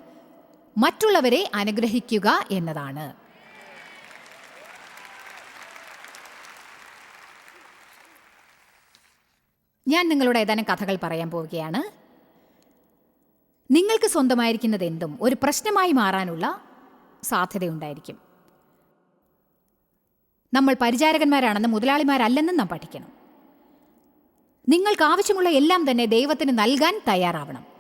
B: മറ്റുള്ളവരെ അനുഗ്രഹിക്കുക എന്നതാണ്. ഞാൻ നിങ്ങളുടെ ഏതാനും കഥകൾ പറയാൻ പോവുകയാണ്. നിങ്ങൾക്ക് സ്വന്തമായിരിക്കുന്നത് എന്തും ഒരു പ്രശ്നമായി മാറാനുള്ള സാധ്യതയുണ്ടായിരിക്കും. നമ്മൾ പരിചാരകന്മാരാണെന്ന് മുതലാളിമാരല്ലെന്നും നാം പഠിക്കണം. നിങ്ങൾക്ക് ആവശ്യമുള്ള എല്ലാം തന്നെ ദൈവത്തിന് നൽകാൻ തയ്യാറാവണം.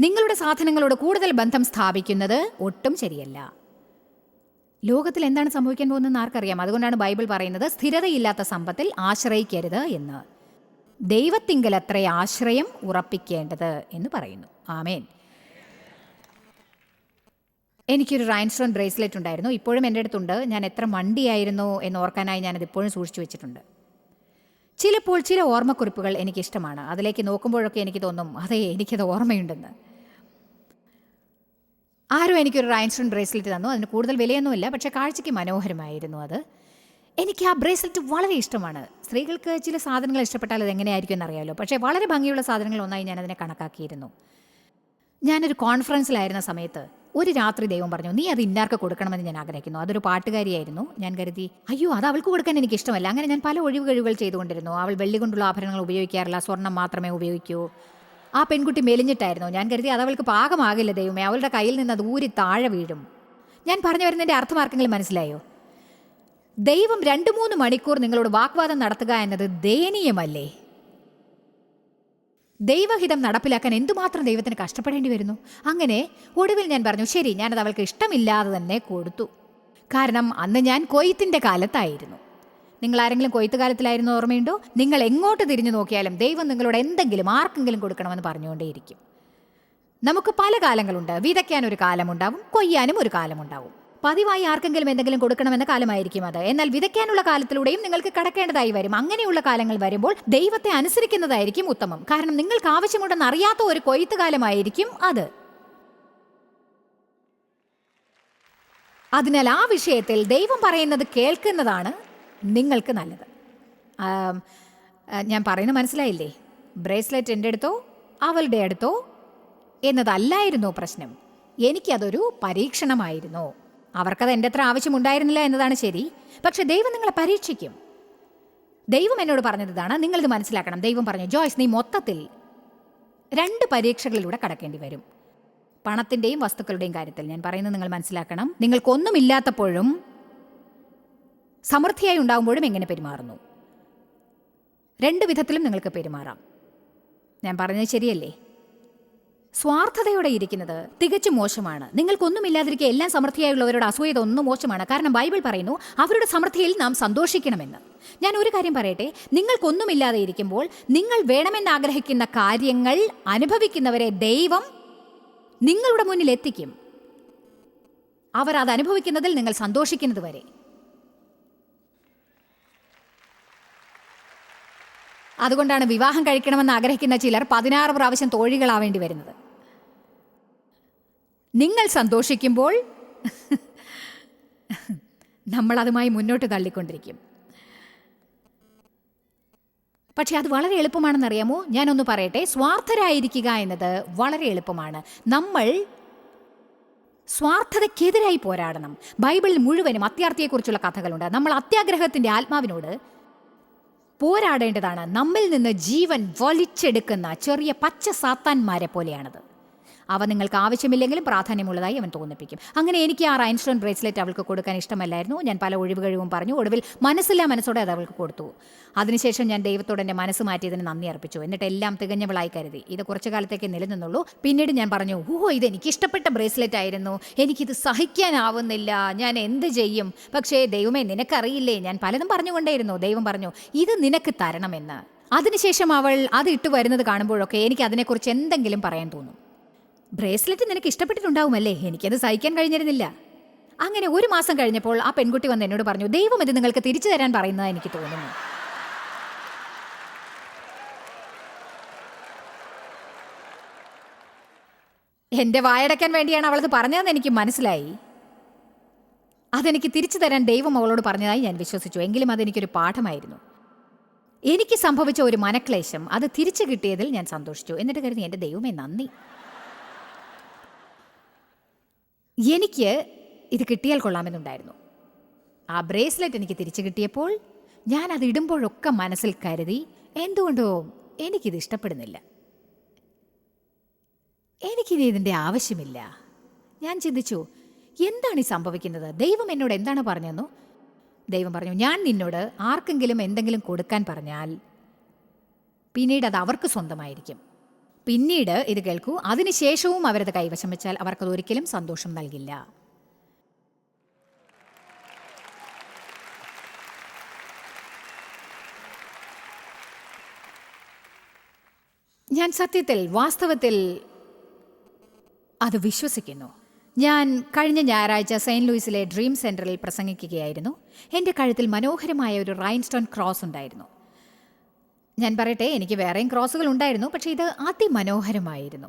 B: നിങ്ങളുടെ സാധനങ്ങളോട് കൂടുതൽ ബന്ധം സ്ഥാപിക്കുന്നത് ഒട്ടും ശരിയല്ല. ലോകത്തിൽ എന്താണ് സംഭവിക്കാൻ പോകുന്നതെന്ന് ആർക്കറിയാം. അതുകൊണ്ടാണ് ബൈബിൾ പറയുന്നത് സ്ഥിരതയില്ലാത്ത സമ്പത്തിൽ ആശ്രയിക്കരുത് എന്ന്. ദൈവത്തിങ്കൽ അത്ര ആശ്രയം ഉറപ്പിക്കേണ്ടത് എന്ന് പറയുന്നു. ആമേൻ. എനിക്കൊരു റൈൻസ്റ്റോൺ ബ്രേസ്ലെറ്റ് ഉണ്ടായിരുന്നു. ഇപ്പോഴും എന്റെ അടുത്തുണ്ട്. ഞാൻ എത്ര മണ്ടിയായിരുന്നു എന്ന് ഓർക്കാനായി ഞാനത് ഇപ്പോഴും സൂക്ഷിച്ചു വെച്ചിട്ടുണ്ട്. ചിലപ്പോൾ ചില ഓർമ്മക്കുറിപ്പുകൾ എനിക്കിഷ്ടമാണ്. അതിലേക്ക് നോക്കുമ്പോഴൊക്കെ എനിക്ക് തോന്നും അതെ എനിക്കത് ഓർമ്മയുണ്ടെന്ന്. ആരോ എനിക്കൊരു റൈൻസ്റ്റോൺ ബ്രേസ്ലെറ്റ് തന്നു. അതിന് കൂടുതൽ വിലയൊന്നുമില്ല പക്ഷേ കാഴ്ചയ്ക്ക് മനോഹരമായിരുന്നു അത്. എനിക്ക് ആ ബ്രേസ്ലെറ്റ് വളരെ ഇഷ്ടമാണ്. സ്ത്രീകൾക്ക് ചില സാധനങ്ങൾ ഇഷ്ടപ്പെട്ടാൽ അത് എങ്ങനെയായിരിക്കും എന്നറിയാമല്ലോ പക്ഷേ വളരെ ഭംഗിയുള്ള സാധനങ്ങൾ ഒന്നായി ഞാൻ അതിനെ കണക്കാക്കിയിരുന്നു. ഞാനൊരു കോൺഫറൻസിലായിരുന്ന സമയത്ത് ഒരു രാത്രി ദൈവം പറഞ്ഞു നീ അത് ഇന്നാർക്ക് കൊടുക്കണമെന്ന് ഞാൻ ആഗ്രഹിക്കുന്നു. അതൊരു പാട്ടുകാരിയായിരുന്നു. ഞാൻ കരുതി അയ്യോ അത് അവൾക്ക് കൊടുക്കാൻ എനിക്ക് ഇഷ്ടമല്ല. അങ്ങനെ ഞാൻ പല ഒഴിവ് കഴിവുകൾ ചെയ്തുകൊണ്ടിരുന്നു. അവൾ വെള്ളി കൊണ്ടുള്ള ആഭരണങ്ങൾ ഉപയോഗിക്കാറില്ല. സ്വർണം മാത്രമേ ഉപയോഗിക്കൂ. ആ പെൺകുട്ടി മെലിഞ്ഞിട്ടായിരുന്നു. ഞാൻ കരുതി അത് അവൾക്ക് പാകമാകില്ല ദൈവമേ. അവളുടെ കയ്യിൽ നിന്ന് അത് ഊരി താഴെ വീഴും. ഞാൻ പറഞ്ഞു വരുന്നതിന്റെ അർത്ഥമാർക്കെങ്കിലും മനസ്സിലായോ? ദൈവം രണ്ട് മൂന്ന് മണിക്കൂർ നിങ്ങളോട് വാഗ്വാദം നടത്തുക എന്നത് ദയനീയമല്ലേ? ദൈവഹിതം നടപ്പിലാക്കാൻ എന്തുമാത്രം ദൈവത്തിന് കഷ്ടപ്പെടേണ്ടി വരുന്നു? അങ്ങനെ ഒടുവിൽ ഞാൻ പറഞ്ഞു ശരി ഞാനത് അവൾക്ക് ഇഷ്ടമില്ലാതെ തന്നെ കൊടുത്തു. കാരണം അന്ന് ഞാൻ കൊയ്ത്തിന്റെ കാലത്തായിരുന്നു. നിങ്ങൾ ആരെങ്കിലും കൊയ്ത്ത് കാലത്തിലായിരുന്നു ഓർമ്മയുണ്ടോ? നിങ്ങൾ എങ്ങോട്ട് തിരിഞ്ഞു നോക്കിയാലും ദൈവം നിങ്ങളോട് എന്തെങ്കിലും ആർക്കെങ്കിലും കൊടുക്കണമെന്ന് പറഞ്ഞുകൊണ്ടേയിരിക്കും. നമുക്ക് പല കാലങ്ങളുണ്ട്. വിതയ്ക്കാൻ ഒരു കാലമുണ്ടാവും കൊയ്യാനും ഒരു കാലമുണ്ടാവും. പതിവായി ആർക്കെങ്കിലും എന്തെങ്കിലും കൊടുക്കണമെന്ന കാലമായിരിക്കും അത്. എന്നാൽ വിതയ്ക്കാനുള്ള കാലത്തിലൂടെയും നിങ്ങൾക്ക് കടക്കേണ്ടതായി വരും. അങ്ങനെയുള്ള കാലങ്ങൾ വരുമ്പോൾ ദൈവത്തെ അനുസരിക്കുന്നതായിരിക്കും ഉത്തമം. കാരണം നിങ്ങൾക്ക് ആവശ്യമുണ്ടെന്ന് അറിയാത്ത ഒരു കൊയ്ത്ത് കാലമായിരിക്കും അത്. അതിനാൽ ആ വിഷയത്തിൽ ദൈവം പറയുന്നത് കേൾക്കുന്നതാണ് നിങ്ങൾക്ക് നല്ലത്. ഞാൻ പറയുന്നത് മനസ്സിലായില്ലേ? ബ്രേസ്ലെറ്റ് എന്റെ അടുത്തോ അവളുടെ അടുത്തോ എന്നതല്ലായിരുന്നു പ്രശ്നം? എനിക്കതൊരു പരീക്ഷണമായിരുന്നു. അവർക്കത് എന്റെ അത്ര ആവശ്യമുണ്ടായിരുന്നില്ല എന്നതാണ് ശരി. പക്ഷെ ദൈവം നിങ്ങളെ പരീക്ഷിക്കും. ദൈവം എന്നോട് പറഞ്ഞതാണ് നിങ്ങളിത് മനസ്സിലാക്കണം. ദൈവം പറഞ്ഞു ജോയ്സ് നീ മൊത്തത്തിൽ രണ്ട് പരീക്ഷകളിലൂടെ കടക്കേണ്ടി വരും. പണത്തിന്റെയും വസ്തുക്കളുടെയും കാര്യത്തിൽ. ഞാൻ പറയുന്നത് നിങ്ങൾ മനസ്സിലാക്കണം. നിങ്ങൾക്കൊന്നുമില്ലാത്തപ്പോഴും സമൃദ്ധിയായി ഉണ്ടാകുമ്പോഴും എങ്ങനെ പെരുമാറുന്നു? രണ്ട് വിധത്തിലും നിങ്ങൾക്ക് പെരുമാറാം. ഞാൻ പറഞ്ഞത് ശരിയല്ലേ? സ്വാർത്ഥതയോടെ ഇരിക്കുന്നത് തികച്ചും മോശമാണ്. നിങ്ങൾക്കൊന്നുമില്ലാതിരിക്കെ എല്ലാം സമൃദ്ധിയായുള്ളവരോട് അസൂയത ഒന്നും മോശമാണ്. കാരണം ബൈബിൾ പറയുന്നു അവരുടെ സമൃദ്ധിയിൽ നാം സന്തോഷിക്കണമെന്ന്. ഞാൻ ഒരു കാര്യം പറയട്ടെ നിങ്ങൾക്കൊന്നുമില്ലാതെ ഇരിക്കുമ്പോൾ നിങ്ങൾ വേണമെന്ന് ആഗ്രഹിക്കുന്ന കാര്യങ്ങൾ അനുഭവിക്കുന്നവരെ ദൈവം നിങ്ങളുടെ മുന്നിൽ എത്തിക്കും. അവർ അത് അനുഭവിക്കുന്നതിൽ നിങ്ങൾ സന്തോഷിക്കുന്നത് വരെ. അതുകൊണ്ടാണ് വിവാഹം കഴിക്കണമെന്ന് ആഗ്രഹിക്കുന്ന ചിലർ പതിനാറ് പ്രാവശ്യം തോഴികളാവേണ്ടി വരുന്നത്. നിങ്ങൾ സന്തോഷിക്കുമ്പോൾ നമ്മൾ അതുമായി മുന്നോട്ട് തള്ളിക്കൊണ്ടിരിക്കും. പക്ഷെ അത് വളരെ എളുപ്പമാണെന്നറിയാമോ? ഞാനൊന്ന് പറയട്ടെ. സ്വാർത്ഥരായിരിക്കുക എന്നത് വളരെ എളുപ്പമാണ്. നമ്മൾ സ്വാർത്ഥതയ്ക്കെതിരായി പോരാടണം. ബൈബിളിൽ മുഴുവനും അത്യാർത്ഥിയെക്കുറിച്ചുള്ള കഥകളുണ്ട്. നമ്മൾ അത്യാഗ്രഹത്തിന്റെ ആത്മാവിനോട് പോരാടേണ്ടതാണ്. നമ്മിൽ നിന്ന് ജീവൻ വലിച്ചെടുക്കുന്ന ചെറിയ പച്ച സാത്താന്മാരെ പോലെയാണത്. അവ നിങ്ങൾക്ക് ആവശ്യമില്ലെങ്കിലും പ്രാധാന്യമുള്ളതായി അവൻ തോന്നിപ്പിക്കും. അങ്ങനെ എനിക്ക് ആ റൈൻസ്റ്റോൺ ബ്രേസ്ലെറ്റ് അവൾക്ക് കൊടുക്കാൻ ഇഷ്ടമല്ലായിരുന്നു. ഞാൻ പല ഒഴിവ് കഴിവും പറഞ്ഞു. ഒടുവിൽ മനസ്സില്ലാ മനസ്സോടെ അത് അവൾക്ക് കൊടുത്തു. അതിനുശേഷം ഞാൻ ദൈവത്തോട് എന്റെ മനസ്സ് മാറ്റിയതിന് നന്ദി അർപ്പിച്ചു. എന്നിട്ട് എല്ലാം തികഞ്ഞവളായി കരുതി. ഇത് കുറച്ചു കാലത്തേക്ക് നിലനിന്നുള്ളൂ. പിന്നീട് ഞാൻ പറഞ്ഞു ഓഹോ ഇത് എനിക്ക് ഇഷ്ടപ്പെട്ട ബ്രേസ്ലെറ്റ് ആയിരുന്നു. എനിക്കിത് സഹിക്കാനാവുന്നില്ല. ഞാൻ എന്ത് ചെയ്യും? പക്ഷേ ദൈവമേ നിനക്കറിയില്ലേ? ഞാൻ പലതും പറഞ്ഞുകൊണ്ടേയിരുന്നു. ദൈവം പറഞ്ഞു ഇത് നിനക്ക് തരണമെന്ന്. അതിനുശേഷം അവൾ അത് ഇട്ട് വരുന്നത് കാണുമ്പോഴൊക്കെ എനിക്ക് അതിനെക്കുറിച്ച് എന്തെങ്കിലും പറയാൻ തോന്നും. ബ്രേസ്ലെറ്റ് നിനക്ക് ഇഷ്ടപ്പെട്ടിട്ടുണ്ടാവുമല്ലേ? എനിക്കത് സഹിക്കാൻ കഴിഞ്ഞിരുന്നില്ല. അങ്ങനെ ഒരു മാസം കഴിഞ്ഞപ്പോൾ ആ പെൺകുട്ടി വന്ന് എന്നോട് പറഞ്ഞു ദൈവം ഇത് നിങ്ങൾക്ക് തിരിച്ചു തരാൻ പറയുന്നതായി എനിക്ക് തോന്നുന്നു. എന്റെ വായടക്കാൻ വേണ്ടിയാണ് അവളത് പറഞ്ഞതെന്ന് എനിക്ക് മനസ്സിലായി. അതെനിക്ക് തിരിച്ചു തരാൻ ദൈവം അവളോട് പറഞ്ഞതായി ഞാൻ വിശ്വസിച്ചു. എങ്കിലും അതെനിക്കൊരു പാഠമായിരുന്നു. എനിക്ക് സംഭവിച്ച ഒരു മനക്ലേശം അത് തിരിച്ചു കിട്ടിയതിൽ ഞാൻ സന്തോഷിച്ചു. എന്നിട്ട് കരുതി എന്റെ ദൈവമേ നന്ദി. എനിക്ക് ഇത് കിട്ടിയാൽ കൊള്ളാമെന്നുണ്ടായിരുന്നു. ആ ബ്രേസ്ലെറ്റ് എനിക്ക് തിരിച്ചു കിട്ടിയപ്പോൾ ഞാൻ അത് ഇടുമ്പോഴൊക്കെ മനസ്സിൽ കരുതി എന്തുകൊണ്ടോ എനിക്കിത് ഇഷ്ടപ്പെടുന്നില്ല. എനിക്കിനി ഇതിന്റെ ആവശ്യമില്ല. ഞാൻ ചിന്തിച്ചു എന്താണ് ഈ സംഭവിക്കുന്നത്? ദൈവം എന്നോട് എന്താണ് പറഞ്ഞതെന്നു ദൈവം പറഞ്ഞു ഞാൻ നിന്നോട് ആർക്കെങ്കിലും എന്തെങ്കിലും കൊടുക്കാൻ പറഞ്ഞാൽ പിന്നീട് അത് അവർക്ക് സ്വന്തമായിരിക്കും. പിന്നീട് ഇത് കേൾക്കൂ. അതിനുശേഷവും അവരത് കൈവശം വെച്ചാൽ അവർക്കത് ഒരിക്കലും സന്തോഷം നൽകില്ല. ഞാൻ സത്യത്തിൽ വാസ്തവത്തിൽ അത് വിശ്വസിക്കുന്നു. ഞാൻ കഴിഞ്ഞ ഞായറാഴ്ച സെയിന്റ് ലൂയിസിലെ ഡ്രീം സെന്ററിൽ പ്രസംഗിക്കുകയായിരുന്നു. എന്റെ കഴുത്തിൽ മനോഹരമായ ഒരു റൈൻസ്റ്റോൺ ക്രോസ് ഉണ്ടായിരുന്നു. ഞാൻ പറയട്ടെ എനിക്ക് വേറെയും ക്രോസുകൾ ഉണ്ടായിരുന്നു പക്ഷെ ഇത് അതിമനോഹരമായിരുന്നു.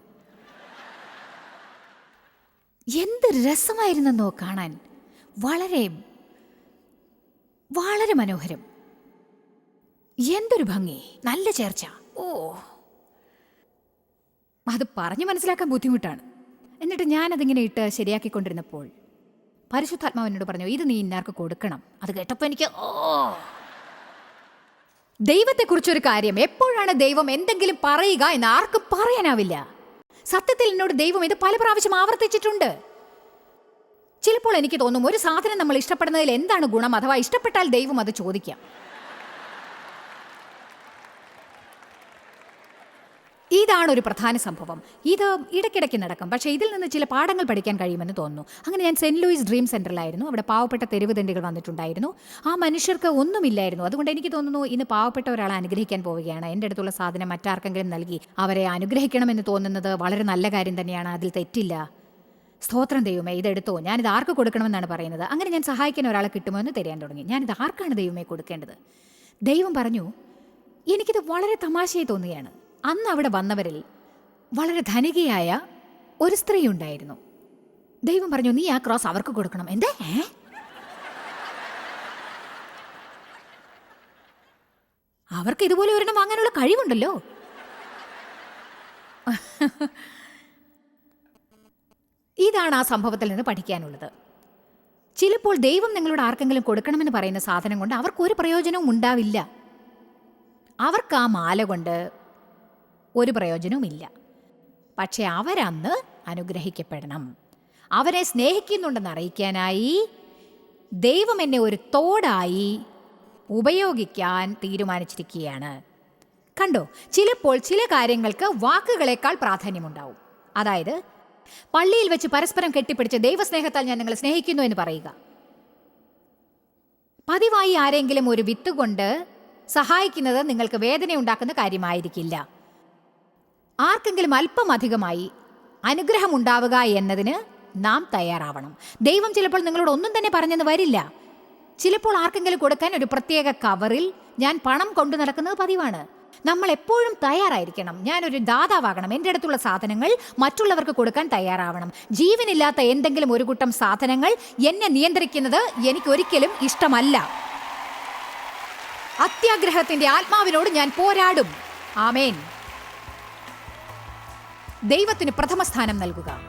B: എന്ത് രസമായിരുന്നെന്നോ കാണാൻ. വളരെ വളരെ മനോഹരം. എന്തൊരു ഭംഗി നല്ല ചേർച്ച. ഓ. അത് പറഞ്ഞു മനസ്സിലാക്കാൻ ബുദ്ധിമുട്ടാണ്. എന്നിട്ട് ഞാനതിങ്ങനെ ഇട്ട് ശരിയാക്കിക്കൊണ്ടിരുന്നപ്പോൾ പരിശുദ്ധാത്മാവിനോട് പറഞ്ഞു ഇത് നീ ഇന്നാർക്ക് കൊടുക്കണം? അത് കേട്ടപ്പോൾ എനിക്ക് ഓ. ദൈവത്തെക്കുറിച്ചൊരു കാര്യം. എപ്പോഴാണ് ദൈവം എന്തെങ്കിലും പറയുക എന്ന് ആർക്കും പറയാനാവില്ല. സത്യത്തിൽ എന്നോട് ദൈവം ഇത് പല പ്രാവശ്യം ആവർത്തിച്ചിട്ടുണ്ട്. ചിലപ്പോൾ എനിക്ക് തോന്നും ഒരു സാധനം നമ്മൾ ഇഷ്ടപ്പെടുന്നതിൽ എന്താണ് ഗുണം? അഥവാ ഇഷ്ടപ്പെട്ടാൽ ദൈവം അത് ചോദിക്കാം. ഇതാണ് ഒരു പ്രധാന സംഭവം. ഇത് ഇടയ്ക്കിടയ്ക്ക് നടക്കും. പക്ഷേ ഇതിൽ നിന്ന് ചില പാഠങ്ങൾ പഠിക്കാൻ കഴിയുമെന്ന് തോന്നുന്നു. അങ്ങനെ ഞാൻ സെന്റ് ലൂയിസ് ഡ്രീം സെന്ററിലായിരുന്നു. അവിടെ പാവപ്പെട്ട തെരുവ് തെണ്ടികൾ വന്നിട്ടുണ്ടായിരുന്നു. ആ മനുഷ്യർക്ക് ഒന്നുമില്ലായിരുന്നു. അതുകൊണ്ട് എനിക്ക് തോന്നുന്നു ഇന്ന് പാവപ്പെട്ട ഒരാളെ അനുഗ്രഹിക്കാൻ പോവുകയാണ്. എന്റെ അടുത്തുള്ള സാധനം മറ്റാർക്കെങ്കിലും നൽകി അവരെ അനുഗ്രഹിക്കണമെന്ന് തോന്നുന്നത് വളരെ നല്ല കാര്യം തന്നെയാണ്. അതിൽ തെറ്റില്ല. സ്തോത്രം ദൈവമേ ഇതെടുത്തോ. ഞാനിത് ആർക്ക് കൊടുക്കണമെന്നാണ് പറയുന്നത്. അങ്ങനെ ഞാൻ സഹായിക്കാൻ ഒരാളെ കിട്ടുമോ എന്ന് തരാൻ തുടങ്ങി. ഞാനിത് ആർക്കാണ് ദൈവമേ കൊടുക്കേണ്ടത്? ദൈവം പറഞ്ഞു എനിക്കിത് വളരെ തമാശയായി തോന്നുകയാണ്. അന്ന് അവിടെ വന്നവരിൽ വളരെ ധനികയായ ഒരു സ്ത്രീ ഉണ്ടായിരുന്നു ദൈവം പറഞ്ഞു നീ ആ ക്രോസ് അവർക്ക് കൊടുക്കണം. എന്തേ? അവർക്ക് ഇതുപോലെ ഒരെണ്ണം വാങ്ങാനുള്ള കഴിവുണ്ടല്ലോ. ഇതാണ് ആ സംഭവത്തിൽ നിന്ന് പഠിക്കാനുള്ളത്. ചിലപ്പോൾ ദൈവം നിങ്ങളോട് ആർക്കെങ്കിലും കൊടുക്കണമെന്ന് പറയുന്ന സാധനം കൊണ്ട് അവർക്ക് ഒരു പ്രയോജനവും ഉണ്ടാവില്ല. അവർക്ക് ആ മാല കൊണ്ട് ഒരു പ്രയോജനവുമില്ല. പക്ഷെ അവരന്ന് അനുഗ്രഹിക്കപ്പെടണം. അവരെ സ്നേഹിക്കുന്നുണ്ടെന്ന് അറിയിക്കാനായി ദൈവം എന്നെ ഒരു തോടായി ഉപയോഗിക്കാൻ തീരുമാനിച്ചിരിക്കുകയാണ്. കണ്ടോ? ചിലപ്പോൾ ചില കാര്യങ്ങൾക്ക് വാക്കുകളേക്കാൾ പ്രാധാന്യമുണ്ടാവും. അതായത് പള്ളിയിൽ വെച്ച് പരസ്പരം കെട്ടിപ്പിടിച്ച് ദൈവസ്നേഹത്താൽ ഞാൻ നിങ്ങളെ സ്നേഹിക്കുന്നു എന്ന് പറയുക. പതിവായി ആരെങ്കിലും ഒരു വിത്ത് കൊണ്ട് സഹായിക്കുന്നത് നിങ്ങൾക്ക് വേദന ഉണ്ടാക്കുന്ന കാര്യമായിരിക്കില്ല. ആർക്കെങ്കിലും അല്പം അധികമായി അനുഗ്രഹം ഉണ്ടാവുക എന്നതിന് നാം തയ്യാറാവണം. ദൈവം ചിലപ്പോൾ നിങ്ങളോട് ഒന്നും തന്നെ പറഞ്ഞെന്ന് വരില്ല. ചിലപ്പോൾ ആർക്കെങ്കിലും കൊടുക്കാൻ ഒരു പ്രത്യേക കവറിൽ ഞാൻ പണം കൊണ്ടു നടക്കുന്നത് പതിവാണ്. നമ്മൾ എപ്പോഴും തയ്യാറായിരിക്കണം. ഞാനൊരു ദാതാവാകണം. എന്റെ അടുത്തുള്ള സാധനങ്ങൾ മറ്റുള്ളവർക്ക് കൊടുക്കാൻ തയ്യാറാവണം. ജീവനില്ലാത്ത എന്തെങ്കിലും ഒരു കൂട്ടം സാധനങ്ങൾ എന്നെ നിയന്ത്രിക്കുന്നത് എനിക്കൊരിക്കലും ഇഷ്ടമല്ല. അത്യാഗ്രഹത്തിന്റെ ആത്മാവിനോട് ഞാൻ പോരാടും. ആമേൻ. ദൈവത്തിന് പ്രഥമ സ്ഥാനം നൽകുക.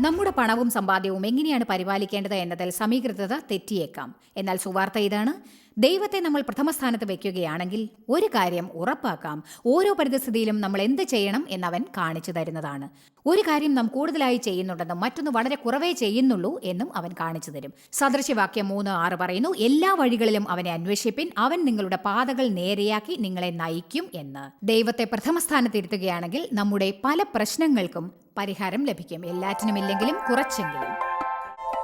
B: നമ്മുടെ പണവും സമ്പാദ്യവും എങ്ങനെയാണ് പരിപാലിക്കേണ്ടത് എന്നതിൽ സമീകൃതത തെറ്റിയേക്കാം. എന്നാൽ സുവാർത്ത ഇതാണ്. ദൈവത്തെ നമ്മൾ പ്രഥമ സ്ഥാനത്ത് വയ്ക്കുകയാണെങ്കിൽ ഒരു കാര്യം ഉറപ്പാക്കാം. ഓരോ പരിതസ്ഥിതിയിലും നമ്മൾ എന്ത് ചെയ്യണം എന്നവൻ കാണിച്ചു തരുന്നതാണ്. ഒരു കാര്യം നാം കൂടുതലായി ചെയ്യുന്നുണ്ടെന്നും മറ്റൊന്ന് വളരെ കുറവേ ചെയ്യുന്നുള്ളൂ എന്നും അവൻ കാണിച്ചു തരും. സദൃശ്യവാക്യം മൂന്ന് ആറ് പറയുന്നു എല്ലാ വഴികളിലും അവനെ അന്വേഷിപ്പിൻ അവൻ നിങ്ങളുടെ പാതകൾ നേരെയാക്കി നിങ്ങളെ നയിക്കും എന്ന്. ദൈവത്തെ പ്രഥമ സ്ഥാനത്തിരുത്തുകയാണെങ്കിൽ നമ്മുടെ പല പ്രശ്നങ്ങൾക്കും പരിഹാരം ലഭിക്കും. എല്ലാറ്റിനുമില്ലെങ്കിലും കുറച്ചെങ്കിലും.